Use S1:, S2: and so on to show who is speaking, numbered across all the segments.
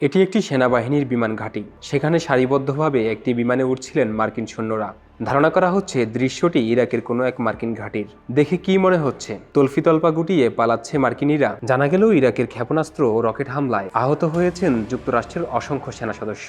S1: এটি একটি সেনাবাহিনীর বিমান ঘাঁটি। সেখানে সারিবদ্ধভাবে একটি বিমানে উঠছিলেন মার্কিন সৈন্যরা। ধারণা করা হচ্ছে দৃশ্যটি ইরাকের কোনো এক মার্কিন ঘাঁটির। দেখে কি মনে হচ্ছে? তলফিতলপা গুটিয়ে পালাচ্ছে মার্কিনীরা। জানা গেল, ইরাকের ক্ষেপণাস্ত্র ও রকেট হামলায় আহত হয়েছেন যুক্তরাষ্ট্রের অসংখ্য সেনা সদস্য।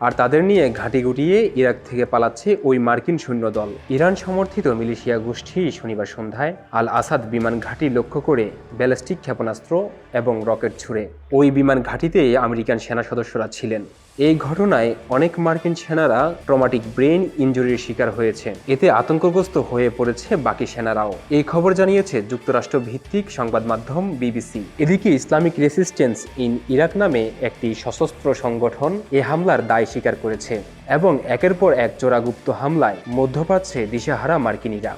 S1: আর তাদের নিয়ে ঘাঁটি গুটিয়ে ইরাক থেকে পালাচ্ছে ওই মার্কিন সৈন্যদল। ইরান সমর্থিত মিলিশিয়া গোষ্ঠী শনিবার সন্ধ্যায় আল আসাদ বিমান ঘাঁটি লক্ষ্য করে ব্যালিস্টিক ক্ষেপণাস্ত্র এবং রকেট ছুড়ে। ওই বিমান ঘাঁটিতে আমেরিকান সেনা সদস্যরা ছিলেন। এই ঘটনায় অনেক মার্কিন সেনারা ট্রমাটিক ব্রেন ইঞ্জুরির শিকার হয়েছে। এতে আতঙ্কগ্রস্ত হয়ে পড়েছে বাকি সেনারাও। এই খবর জানিয়েছে যুক্তরাষ্ট্র ভিত্তিক সংবাদ মাধ্যম বিবিসি। এদিকে ইসলামিক রেসিস্টেন্স ইন ইরাক নামে একটি সশস্ত্র সংগঠন এ হামলার দায় স্বীকার করেছে এবং একের পর এক চোরাগুপ্ত হামলায় মধ্যপ্রাচ্যে দিশেহারা মার্কিনীরা।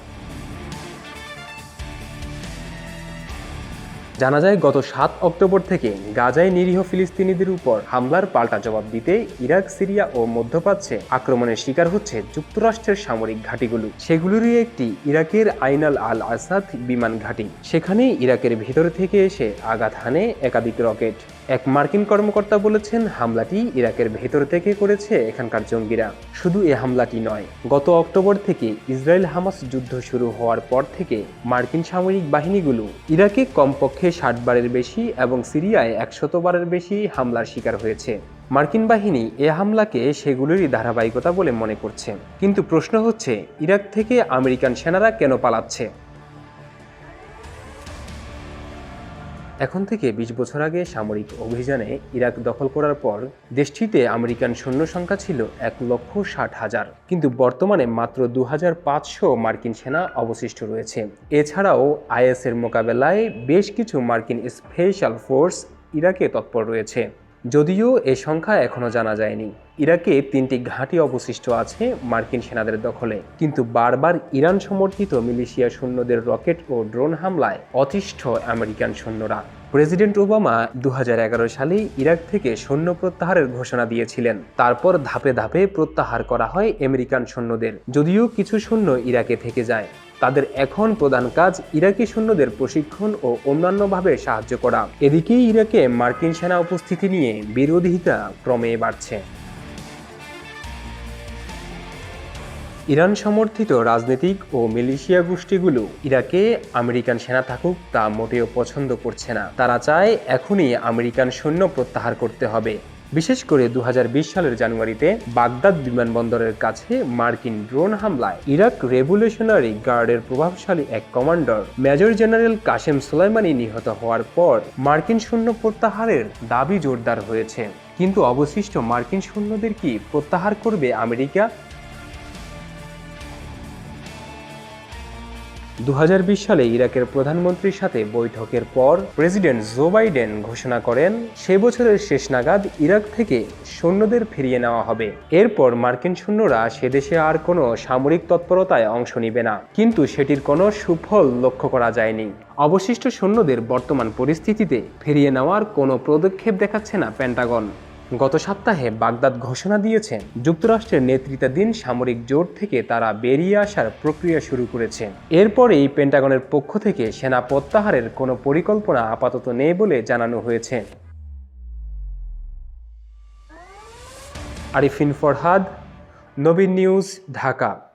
S1: জানা যায়, গত সাত অক্টোবর থেকে গাজায় নিরীহ ফিলিস্তিনিদের উপর হামলার পাল্টা জবাব দিতে ইরাক, সিরিয়া ও মধ্যপ্রাচ্যে আক্রমণের শিকার হচ্ছে যুক্তরাষ্ট্রের সামরিক ঘাঁটিগুলো। সেগুলোরই একটি ইরাকের আইনাল আল আসাদ বিমান ঘাঁটি। সেখানে ইরাকের ভিতর থেকে এসে আঘাত হানে একাধিক রকেট। এক মার্কিন কর্মকর্তা বলেছেন, হামলাটি ইরাকের ভেতর থেকে করেছে এখানকার জঙ্গিরা। শুধু এ হামলাটি নয়, গত অক্টোবর থেকে ইসরায়েল হামাস যুদ্ধ শুরু হওয়ার পর থেকে মার্কিন সামরিক বাহিনীগুলো ইরাকে কমপক্ষে ষাট বারের বেশি এবং সিরিয়ায় একশত বারের বেশি হামলার শিকার হয়েছে। মার্কিন বাহিনী এ হামলাকে সেগুলোরই ধারাবাহিকতা বলে মনে করছে। কিন্তু প্রশ্ন হচ্ছে, ইরাক থেকে আমেরিকান সেনারা কেন পালাচ্ছে? এখন থেকে ২০ বছর আগে সামরিক অভিযানে ইরাক দখল করার পর দেশটিতে আমেরিকান সৈন্য সংখ্যা ছিল এক লক্ষ ষাট হাজার। কিন্তু বর্তমানে মাত্র দু হাজার পাঁচশো মার্কিন সেনা অবশিষ্ট রয়েছে। এছাড়াও আইএসের মোকাবেলায় বেশ কিছু মার্কিন স্পেশাল ফোর্স ইরাকে তৎপর রয়েছে। যদিও এ সংখ্যা এখনও জানা যায়নি। ইরাকে তিনটি ঘাঁটি অবশিষ্ট আছে মার্কিন সেনাদের দখলে। কিন্তু বারবার ইরান সমর্থিত মিলিশিয়া সৈন্যদের রকেট ও ড্রোন হামলায় অতিষ্ঠ আমেরিকান সৈন্যরা। প্রেসিডেন্ট ওবামা দু হাজার এগারো সালে ইরাক থেকে সৈন্য প্রত্যাহারের ঘোষণা দিয়েছিলেন। তারপর ধাপে ধাপে প্রত্যাহার করা হয় আমেরিকান সৈন্যদের। যদিও কিছু সৈন্য ইরাকে থেকে যায়। তাদের এখন প্রধান কাজ ইরাকি সৈন্যদের প্রশিক্ষণ ও অন্যান্যভাবে সাহায্য করা। এদিকে ইরাকে মার্কিন সেনা উপস্থিতি নিয়ে বিরোধিতা ক্রমে বাড়ছে। ইরান সমর্থিত রাজনৈতিক ও মিলিশিয়া গোষ্ঠীগুলো ইরাকে আমেরিকান সেনা থাকুক তা মোটেও পছন্দ করছে না। তারা চায় এখনই আমেরিকান সৈন্য প্রত্যাহার করতে হবে। বিশেষ করে দুহাজার বিশ সালের জানুয়ারিতে বাগদাদ বিমানবন্দরের কাছে মার্কিন ড্রোন হামলায় ইরাক রেভলিউশনারি গার্ডের প্রভাবশালী এক commander, major general Qasem Soleimani নিহত হওয়ার পর মার্কিন সৈন্য প্রত্যাহারের দাবি জোরদার হয়েছে। কিন্তু অবশিষ্ট মার্কিন সৈন্যদের কি প্রত্যাহার করবে আমেরিকা? দু হাজার বিশ সালে ইরাকের প্রধানমন্ত্রীর সাথে বৈঠকের পর প্রেসিডেন্ট জো বাইডেন ঘোষণা করেন, সে বছরের শেষ নাগাদ ইরাক থেকে সৈন্যদের ফিরিয়ে নেওয়া হবে। এরপর মার্কিন সৈন্যরা সে দেশে আর কোনো সামরিক তৎপরতায় অংশ নিবে না। কিন্তু সেটির কোনো সুফল লক্ষ্য করা যায়নি। অবশিষ্ট সৈন্যদের বর্তমান পরিস্থিতিতে ফিরিয়ে নেওয়ার কোনো পদক্ষেপ দেখাচ্ছে না পেন্টাগন। গত সপ্তাহে বাগদাদ ঘোষণা দিয়েছেন, যুক্তরাষ্ট্রের নেতৃত্বাধীন সামরিক জোট থেকে তারা বেরিয়ে আসার প্রক্রিয়া শুরু করেছে। এরপরেই পেন্টাগনের পক্ষ থেকে সেনা প্রত্যাহারের কোনো পরিকল্পনা আপাতত নেই বলে জানানো হয়েছে। আরিফিন ফরহাদ, নবীন নিউজ, ঢাকা।